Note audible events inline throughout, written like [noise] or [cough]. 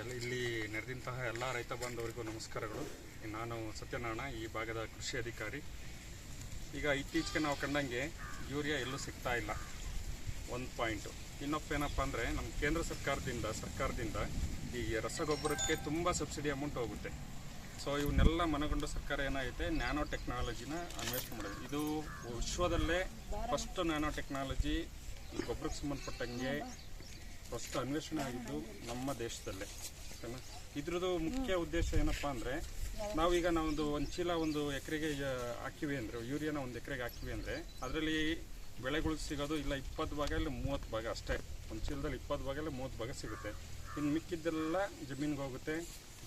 ಎಲ್ಲ ಇಲ್ಲಿ ನೆರೆದಂತಹ ಎಲ್ಲ ರೈತ ಬಾಂಧವರಿಗೂ ನಮಸ್ಕಾರಗಳು. ನಾನು ಸತ್ಯನಾರಾಯಣ, ಈ ಭಾಗದ ಕೃಷಿ ಅಧಿಕಾರಿ. ಈಗ ಇತ್ತೀಚೆಗೆ ನಾವು ಕಂಡಂಗೆ ಯೂರಿಯಾ ಎಲ್ಲೂ ಸಿಗ್ತಾ ಇಲ್ಲ. ಒಂದು ಪಾಯಿಂಟು ಇನ್ನೊಪ್ಪ ಏನಪ್ಪ ಅಂದರೆ, ನಮ್ಮ ಕೇಂದ್ರ ಸರ್ಕಾರದಿಂದ ಸರ್ಕಾರದಿಂದ ಈ ರಸಗೊಬ್ಬರಕ್ಕೆ ತುಂಬ ಸಬ್ಸಿಡಿ ಅಮೌಂಟ್ ಹೋಗುತ್ತೆ. ಸೊ ಇವನ್ನೆಲ್ಲ ಮನಗೊಂಡು ಸರ್ಕಾರ ಏನಾಗುತ್ತೆ, ನ್ಯಾನೋ ಟೆಕ್ನಾಲಜಿನ ಅನ್ವೇಷಣೆ ಮಾಡಿದೆ. ಇದು ವಿಶ್ವದಲ್ಲೇ ಫಸ್ಟ್ ನ್ಯಾನೋ ಟೆಕ್ನಾಲಜಿ ಗೊಬ್ಬರಕ್ಕೆ ಸಂಬಂಧಪಟ್ಟಂಗೆ ಫಸ್ಟ್ ಅನ್ವೇಷಣೆ ಆಗಿದ್ದು ನಮ್ಮ ದೇಶದಲ್ಲೇ ಓಕೆನಾ ಇದ್ರದ್ದು ಮುಖ್ಯ ಉದ್ದೇಶ ಏನಪ್ಪಾ ಅಂದರೆ, ನಾವೀಗ ನಾವೊಂದು ಒಂದು ಚೀಲ ಒಂದು ಎಕರೆಗೆ ಹಾಕಿವಿ ಅಂದರೆ, ಯೂರಿಯಾನ ಒಂದು ಎಕರೆಗೆ ಹಾಕಿವಿ ಅಂದರೆ, ಅದರಲ್ಲಿ ಬೆಳೆಗಳು ಸಿಗೋದು ಇಲ್ಲ ಇಪ್ಪತ್ತು ಭಾಗ ಇಲ್ಲ ಮೂವತ್ತು ಭಾಗ ಅಷ್ಟೇ. ಒಂದು ಚೀಲದಲ್ಲಿ ಇಪ್ಪತ್ತು ಭಾಗ ಇಲ್ಲ ಮೂವತ್ತು ಭಾಗ ಸಿಗುತ್ತೆ. ಇನ್ನು ಮಿಕ್ಕಿದ್ದೆಲ್ಲ ಜಮೀನಿಗೆ ಹೋಗುತ್ತೆ,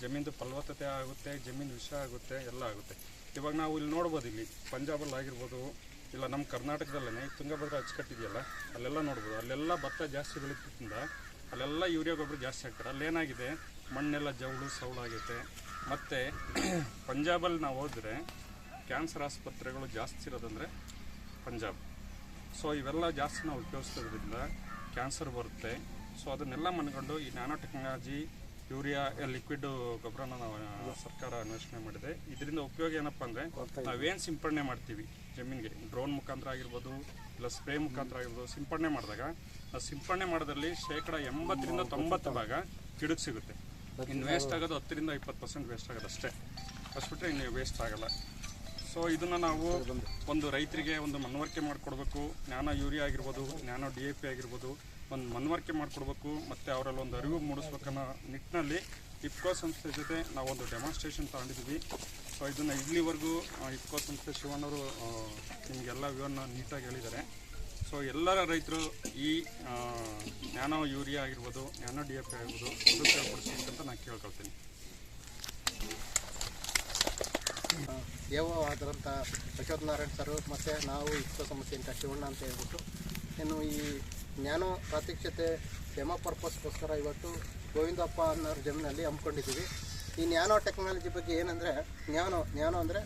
ಜಮೀನ್ದು ಫಲವತ್ತತೆ ಆಗುತ್ತೆ, ಜಮೀನು ವಿಷ ಆಗುತ್ತೆ, ಎಲ್ಲ ಆಗುತ್ತೆ. ಇವಾಗ ನಾವು ಇಲ್ಲಿ ನೋಡ್ಬೋದು ಇಲ್ಲಿ, ಪಂಜಾಬಲ್ಲಿ ಆಗಿರ್ಬೋದು ಇಲ್ಲ ನಮ್ಮ ಕರ್ನಾಟಕದಲ್ಲೇ ತುಂಗಭದ್ರಾ ಅಚ್ಚುಕಟ್ಟಿದೆಯಲ್ಲ ಅಲ್ಲೆಲ್ಲ ನೋಡ್ಬೋದು. ಅಲ್ಲೆಲ್ಲ ಭತ್ತ ಜಾಸ್ತಿ ಬೆಳೀತಿದ್ದ ಅಲ್ಲೆಲ್ಲ ಯೂರಿಯಾ ಗೊಬ್ಬರ ಜಾಸ್ತಿ ಹಾಕ್ತಾರೆ. ಅಲ್ಲೇನಾಗಿದೆ? ಮಣ್ಣೆಲ್ಲ ಜವಳು ಸವಳಾಗೈತೆ ಮತ್ತು [clears throat] ಪಂಜಾಬಲ್ಲಿ ನಾವು ಹೋದರೆ ಕ್ಯಾನ್ಸರ್ ಆಸ್ಪತ್ರೆಗಳು ಜಾಸ್ತಿ ಇರೋದಂದರೆ ಪಂಜಾಬ್. ಸೊ ಇವೆಲ್ಲ ಜಾಸ್ತಿ ನಾವು ಉಪಯೋಗಿಸೋದ್ರಿಂದ ಕ್ಯಾನ್ಸರ್ ಬರುತ್ತೆ. ಸೊ ಅದನ್ನೆಲ್ಲ ಮನ್ಕೊಂಡು ಈ ನ್ಯಾನೋ ಟೆಕ್ನಾಲಜಿ ಯೂರಿಯಾ ಲಿಕ್ವಿಡ್ ಗೊಬ್ಬರನ ನಾವು ಸರ್ಕಾರ ಅನ್ವೇಷಣೆ ಮಾಡಿದೆ. ಇದರಿಂದ ಉಪಯೋಗ ಏನಪ್ಪ ಅಂದರೆ ನಾವೇನು ಸಿಂಪಡಣೆ ಮಾಡ್ತೀವಿ ಜಮೀನಿಗೆ. ಡ್ರೋನ್ ಮುಖಾಂತರ ಆಗಿರ್ಬೋದು ಇಲ್ಲ ಸ್ಪ್ರೇ ಮುಖಾಂತರ ಆಗಿರ್ಬೋದು ಸಿಂಪಡಣೆ ಮಾಡಿದಾಗ ಆ ಸಿಂಪಡಣೆ ಮಾಡೋದ್ರಲ್ಲಿ ಶೇಕಡ ಎಂಬತ್ತರಿಂದ ತೊಂಬತ್ತು ಭಾಗ ಗಿಡಕ್ಕೆ ಸಿಗುತ್ತೆ. ಇನ್ನು ವೇಸ್ಟ್ ಆಗೋದು ಹತ್ತರಿಂದ ಇಪ್ಪತ್ತು ಪರ್ಸೆಂಟ್ ವೇಸ್ಟ್ ಆಗೋದು ಅಷ್ಟೇ. ಅಷ್ಟುಬಿಟ್ರೆ ಇನ್ನು ವೇಸ್ಟ್ ಆಗಲ್ಲ. ಸೊ ಇದನ್ನು ನಾವು ಒಂದು ರೈತರಿಗೆ ಒಂದು ಮನವರಿಕೆ ಮಾಡಿಕೊಡ್ಬೇಕು. ನ್ಯಾನೋ ಯೂರಿಯಾ ಆಗಿರ್ಬೋದು ನ್ಯಾನೋ ಡಿ ಎ ಪಿ ಆಗಿರ್ಬೋದು ಒಂದು ಮನವರಿಕೆ ಮಾಡಿಕೊಡ್ಬೇಕು, ಮತ್ತು ಅವರಲ್ಲಿ ಒಂದು ಅರಿವು ಮೂಡಿಸ್ಬೇಕನ್ನೋ ನಿಟ್ಟಿನಲ್ಲಿ ಇಫ್ಕೋ ಸಂಸ್ಥೆ ಜೊತೆ ನಾವೊಂದು ಡೆಮಾನ್ಸ್ಟ್ರೇಷನ್ ತಗೊಂಡಿದ್ದೀವಿ. ಸೊ ಇದನ್ನು ಇಲ್ಲಿವರೆಗೂ ಇಫ್ಕೋ ಸಂಸ್ಥೆ ಶಿವಣ್ಣವರು ನಿಮಗೆಲ್ಲ ವಿವರಣ ನೀಟಾಗಿ ಹೇಳಿದ್ದಾರೆ. ಸೊ ಎಲ್ಲರ ರೈತರು ಈ ನ್ಯಾನೋ ಯೂರಿಯಾ ಆಗಿರ್ಬೋದು, ನ್ಯಾನೋ ಡಿ ಎ ಪಿ ಆಗಿರ್ಬೋದು ಅಂತ ನಾನು ಕೇಳ್ಕೊಳ್ತೀನಿ. ಏವೋ ಆದಂಥ ಅಶೋಕ್ ನಾರಾಯಣ್ ಸರ್, ಮತ್ತು ನಾವು ಇಫ್ಕೋ ಸಮಸ್ಯೆ ಅಂತ ಶಿವಣ್ಣ ಅಂತ ಹೇಳ್ಬಿಟ್ಟು, ಇನ್ನು ಈ ಜ್ಞಾನೋ, ಪ್ರಾತ್ಯಕ್ಷತೆ ಡೆಮೋ ಪರ್ಪಸ್ಗೋಸ್ಕರ ಇವತ್ತು ಗೋವಿಂದಪ್ಪ ಅನ್ನೋರ ಜಮೀನಲ್ಲಿ ಹಮ್ಮಿಕೊಂಡಿದ್ದೀವಿ. ಈ ನ್ಯಾನೋ ಟೆಕ್ನಾಲಜಿ ಬಗ್ಗೆ ಏನಂದರೆ, ನ್ಯಾನೋ ನ್ಯಾನೋ ಅಂದರೆ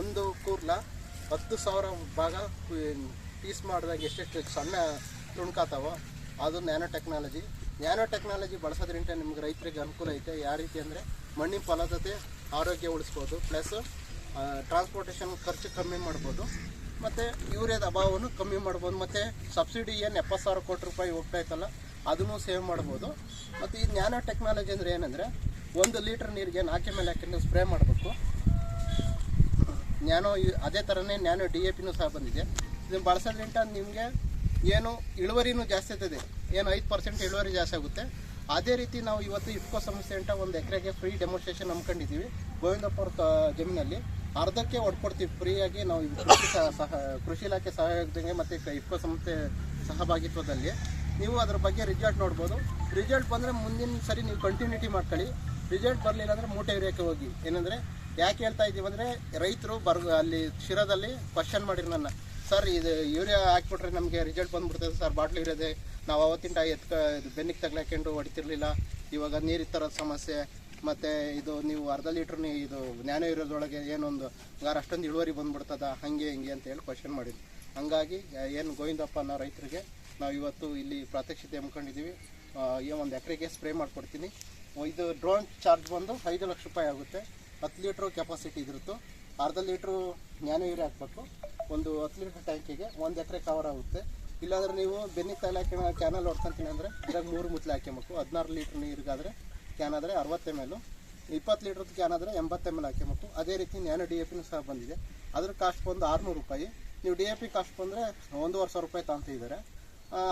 ಒಂದು ಕೂರ್ಲ ಹತ್ತು ಸಾವಿರ ಭಾಗ ಪೀಸ್ ಮಾಡಿದಾಗ ಎಷ್ಟೆಷ್ಟು ಸಣ್ಣ ತುಣ್ಕಾತಾವೋ ಅದು ನ್ಯಾನೋ ಟೆಕ್ನಾಲಜಿ. ನ್ಯಾನೋ ಟೆಕ್ನಾಲಜಿ ಬಳಸೋದ್ರಿಂದ ನಿಮ್ಗೆ ರೈತರಿಗೆ ಅನುಕೂಲ ಐತೆ. ಯಾವ ರೀತಿ ಅಂದರೆ ಮಣ್ಣಿನ ಫಲವತ್ತತೆ ಆರೋಗ್ಯ ಉಳಿಸ್ಬೋದು. ಪ್ಲಸ್ ಟ್ರಾನ್ಸ್ಪೋರ್ಟೇಷನ್ ಖರ್ಚು ಕಮ್ಮಿ ಮಾಡ್ಬೋದು. ಮತ್ತು ಯೂರಿಯಾದ ಅಭಾವವನ್ನು ಕಮ್ಮಿ ಮಾಡ್ಬೋದು. ಮತ್ತು ಸಬ್ಸಿಡಿ ಏನು ಎಪ್ಪತ್ತು ಸಾವಿರ ಕೋಟಿ ರೂಪಾಯಿ ಹೋಗ್ತಾ ಇತ್ತಲ್ಲ ಅದನ್ನು ಸೇವ್ ಮಾಡ್ಬೋದು. ಮತ್ತು ಈ ನ್ಯಾನೋ ಟೆಕ್ನಾಲಜಿ ಅಂದರೆ ಏನಂದರೆ, ಒಂದು ಲೀಟ್ರ್ ನೀರಿಗೆ ನಾಲ್ಕೆ ಮೇಲೆ ಹಾಕಿ ಸ್ಪ್ರೇ ಮಾಡಬೇಕು. ನ್ಯಾನೋ ಅದೇ ಥರನೇ ನ್ಯಾನೋ ಡಿ ಎ ಪಿನೂ ಸಹ ಬಂದಿದೆ. ಇದನ್ನು ಬಳಸೋದ್ರಿಂದ ನಿಮಗೆ ಏನು ಇಳುವರಿನೂ ಜಾಸ್ತಿ ಆಗ್ತದೆ. ಏನು ಐದು ಪರ್ಸೆಂಟ್ ಇಳುವರಿ ಜಾಸ್ತಿ ಆಗುತ್ತೆ. ಅದೇ ರೀತಿ ನಾವು ಇವತ್ತು ಇಫ್ಕೋ ಸಂಸ್ಥೆ ಅಂತ ಒಂದು ಎಕರೆಗೆ ಫ್ರೀ ಡೆಮೋಸ್ಟ್ರೇಷನ್ ನಂಬ್ಕೊಂಡಿದ್ದೀವಿ ಗೋವಿಂದಪ್ಪ ಅವ್ರ ಜಮೀನಲ್ಲಿ. ಅರ್ಧಕ್ಕೆ ಹೊಡ್ಕೊಡ್ತೀವಿ ಫ್ರೀಯಾಗಿ ನಾವು ಕೃಷಿ ಸಹ- ಕೃಷಿ ಇಲಾಖೆ ಸಹಯೋಗದಂಗೆ ಮತ್ತು ಇಫ್ಕೋ ಸಂಸ್ಥೆ ಸಹಭಾಗಿತ್ವದಲ್ಲಿ ನೀವು ಅದ್ರ ಬಗ್ಗೆ ರಿಸಲ್ಟ್ ನೋಡ್ಬೋದು. ರಿಸಲ್ಟ್ ಬಂದರೆ ಮುಂದಿನ ಸರಿ ನೀವು ಕಂಟಿನ್ಯೂಟಿ ಮಾಡ್ಕೊಳ್ಳಿ. ರಿಸಲ್ಟ್ ಬರಲಿಲ್ಲ ಅಂದರೆ ಮೂಟೆ ಏರಿಯಾಕ್ಕೆ ಹೋಗಿ. ಏನಂದರೆ, ಯಾಕೆ ಹೇಳ್ತಾ ಇದ್ದೀವಿ ಅಂದರೆ ರೈತರು ಬರ್, ಅಲ್ಲಿ ಶಿರದಲ್ಲಿ ಕ್ವಶನ್ ಮಾಡಿರಿ ನನ್ನ. ಸರ್, ಇದು ಯೂರಿಯಾ ಹಾಕ್ಬಿಟ್ರೆ ನಮಗೆ ರಿಸಲ್ಟ್ ಬಂದುಬಿಡ್ತದೆ ಸರ್, ಬಾಟ್ಲು ಇರೋದೆ ನಾವು ಅವತ್ತಿಂದ ಎತ್ಕ, ಬೆನ್ನಿಗೆ ತಗ್ಲಾಕೊಂಡು ಹೊಡಿತಿರ್ಲಿಲ್ಲ. ಇವಾಗ ನೀರು ಸಮಸ್ಯೆ. ಮತ್ತು ಇದು ನೀವು ಅರ್ಧ ಲೀಟ್ರ್ ಇದು ಜ್ಞಾನ ಇರೋದ್ರೊಳಗೆ ಏನೊಂದು ಹಂಗಾರೆ ಅಷ್ಟೊಂದು ಇಳುವರಿ ಬಂದ್ಬಿಡ್ತದ, ಹಂಗೆ ಹಿಂಗೆ ಅಂತ ಹೇಳಿ ಕ್ವಶನ್ ಮಾಡಿದ್ವಿ. ಹಂಗಾಗಿ ಏನು ಗೋವಿಂದಪ್ಪ ಅನ್ನೋ ರೈತರಿಗೆ ನಾವು ಇವತ್ತು ಇಲ್ಲಿ ಪ್ರಾತ್ಯಕ್ಷಿತೆ ಹಮ್ಮಿಕೊಂಡಿದ್ದೀವಿ ಈ ಒಂದು ಎಕರೆಗೆ ಸ್ಪ್ರೇ ಮಾಡಿಕೊಡ್ತೀನಿ. ಇದು ಡ್ರೋನ್ ಚಾರ್ಜ್ ಬಂದು ಐದು ಲಕ್ಷ ರೂಪಾಯಿ ಆಗುತ್ತೆ. ಹತ್ತು ಲೀಟ್ರ್ ಕೆಪಾಸಿಟಿ ಇದ್ರದ್ದು. ಅರ್ಧ ಲೀಟ್ರು ಜ್ಞಾನ ಯೂರಿ ಹಾಕ್ಬೇಕು. ಒಂದು ಹತ್ತು ಲೀಟ್ರ್ ಟ್ಯಾಂಕಿಗೆ ಒಂದು ಎಕರೆ ಕವರ್ ಆಗುತ್ತೆ. ಇಲ್ಲಾಂದ್ರೆ ನೀವು ಬೆನ್ನಿ ತಲೆ ಚಾನಲ್ ಹೊಡ್ಕೊಂತೀನಿ ಅಂದರೆ ಇದ್ರಾಗ ಮೂರು ಮುತ್ಲೆ ಹಾಕ್ಯಬೇಕು. ಹದಿನಾರು ಲೀಟ್ರ್ ನೀರಿಗಾದರೆ ಕ್ಯಾನ್ ಆದರೆ ಅರವತ್ತು ಎಂ ಎಲ್ ಇಪ್ಪತ್ತು ಲೀಟ್ರದ್ದು ಕ್ಯಾನ್ ಆದರೆ ಎಂಬತ್ತು ಎಂ ಎಲ್ ಹಾಕ್ಯಬೇಕು ಅದೇ ರೀತಿ ನ್ಯಾನೋ ಡಿ ಎ ಪಿನೂ ಸಹ ಬಂದಿದೆ. ಅದ್ರ ಕಾಸ್ಟ್ ಬಂದು ಆರುನೂರು ರೂಪಾಯಿ. ನೀವು ಡಿ ಎ ಪಿ ಕಾಸ್ಟ್ ಬಂದರೆ ಒಂದೂವರೆ ಸಾವಿರ ರೂಪಾಯಿ ತಗೊಂತಿದ್ದಾರೆ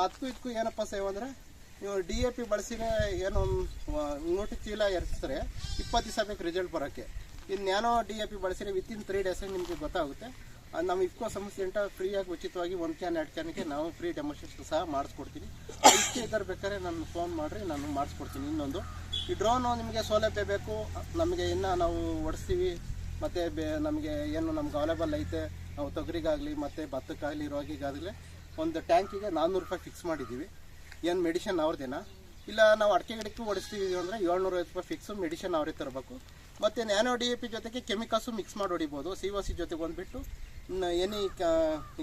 ಅದಕ್ಕೂ ಇದಕ್ಕೂ ಏನಪ್ಪ ಸೇವ್ ಅಂದರೆ, ನೀವು ಡಿ ಎ ಪಿ ಬಳಸಿನೇ ಏನೋ ನೋಟಿ ಚೀಲ ಎರಿಸಿದ್ರೆ ಇಪ್ಪತ್ತು ದಿವಸ ಬೇಕು ರಿಸಲ್ಟ್ ಬರೋಕ್ಕೆ. ಇನ್ನು ನ್ಯಾನೋ ಡಿ ಎ ಪಿ ಬಳಸಿದ್ರೆ ವಿತಿನ್ ತ್ರೀ ಡೇಸಲ್ಲಿ ನಿಮಗೆ ಗೊತ್ತಾಗುತ್ತೆ. ನಮ್ಮ ಇಫ್ಕೋ ಸಂಸ್ಥೆ ಅಂತ ಫ್ರೀಯಾಗಿ ಉಚಿತವಾಗಿ ಒಂದು ಕ್ಯಾನ್ ಎರಡು ಕ್ಯಾನಿಗೆ ನಾವು ಫ್ರೀ ಡೆಮೋಸ್ಟ್ರೇಷನ್ ಸಹ ಮಾಡಿಸ್ಕೊಡ್ತೀನಿ. ಇಷ್ಟೇ ಇದ್ದಾರೆ ಬೇಕಾದ್ರೆ ನಾನು ಫೋನ್ ಮಾಡಿರಿ, ನಾನು ಮಾಡಿಸ್ಕೊಡ್ತೀನಿ ಇನ್ನೊಂದು. ಈ ಡ್ರೋನು ನಿಮಗೆ ಸೌಲಭ್ಯ ಬೇಕು, ನಮಗೆ ಇನ್ನು ನಾವು ಓಡಿಸ್ತೀವಿ, ಮತ್ತು ಬೇ, ನಮಗೆ ಏನು ನಮ್ಗೆ ಅವೈಲೇಬಲ್ ಐತೆ, ನಾವು ತೊಗರಿಗಾಗಲಿ, ಮತ್ತು ಭತ್ತಕ್ಕಾಗಲಿ, ರೋಗಿಗಾಗಲಿ, ಒಂದು ಟ್ಯಾಂಕಿಗೆ ನಾನ್ನೂರು ರೂಪಾಯಿ ಫಿಕ್ಸ್ ಮಾಡಿದ್ದೀವಿ. ಏನು ಮೆಡಿಷನ್ ಅವ್ರದ್ದೇನ ಇಲ್ಲ, ನಾವು ಅಡಕೆ ಗಿಡಕ್ಕೂ ಓಡಿಸ್ತೀವಿ ಅಂದರೆ ಏಳ್ನೂರೈವತ್ತು ರೂಪಾಯಿ ಫಿಕ್ಸು ಮೆಡಿಷನ್ ಅವರೇ ತರಬೇಕು. ಮತ್ತು ನ್ಯಾನೋ ಡಿ ಎ ಪಿ ಜೊತೆಗೆ ಕೆಮಿಕಲ್ಸು ಮಿಕ್ಸ್ ಮಾಡಿ ಹೊಡಿಬೋದು. ಸಿ ಒ ಸಿ ಜೊತೆಗೆ ಬಂದುಬಿಟ್ಟು ಎನಿ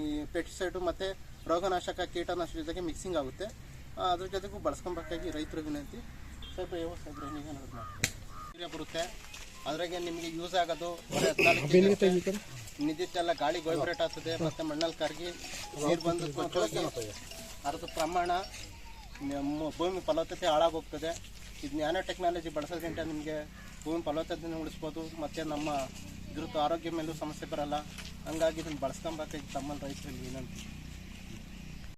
ಈ ಪೆಸ್ಟಿಸೈಡು ಮತ್ತು ರೋಗನಾಶಕ ಕೀಟನಾಶಕ ಜೊತೆಗೆ ಮಿಕ್ಸಿಂಗ್ ಆಗುತ್ತೆ. ಅದ್ರ ಜೊತೆಗೂ ಬಳಸ್ಕೊಬೇಕಾಗಿ ರೈತರಿಗೆ ವಿನಂತಿ. ಸಾಹೇಬ್ರೆ ಯಾವ ಸಾಹೇಬ್ರೆ ನೀವೇನಾದ್ರು ಮಾಡ್ತೀರಿ ಬರುತ್ತೆ. ಅದ್ರಾಗೆ ನಿಮಗೆ ಯೂಸ್ ಆಗೋದು ನಿದ್ದಿದ್ದೆಲ್ಲ ಗಾಳಿ ವೈಬ್ರೇಟ್ ಆಗ್ತದೆ ಮತ್ತೆ ಮಣ್ಣಲ್ಲಿ ಕರಗಿ ನೀರು ಬಂದು ಅರ್ಧ ಪ್ರಮಾಣ ಭೂಮಿ ಫಲವತ್ತತೆ ಹಾಳಾಗೋಗ್ತದೆ. ಇದು ನ್ಯಾನೋ ಟೆಕ್ನಾಲಜಿ ಬಳಸೋದ್ರಿಂದ ನಿಮಗೆ ಭೂಮಿ ಫಲವತ್ತತೆನ ಉಳಿಸ್ಬೋದು ಮತ್ತು ನಮ್ಮ ಇದ್ರದ್ದು ಆರೋಗ್ಯ ಮೇಲೂ ಸಮಸ್ಯೆ ಬರಲ್ಲ. ಹಂಗಾಗಿ ಇದನ್ನು ಬಳಸ್ಕೊಬೇಕಾಗಿ ತಮ್ಮಲ್ಲಿ ರೈತರಲ್ಲಿ ವಿನಂತಿ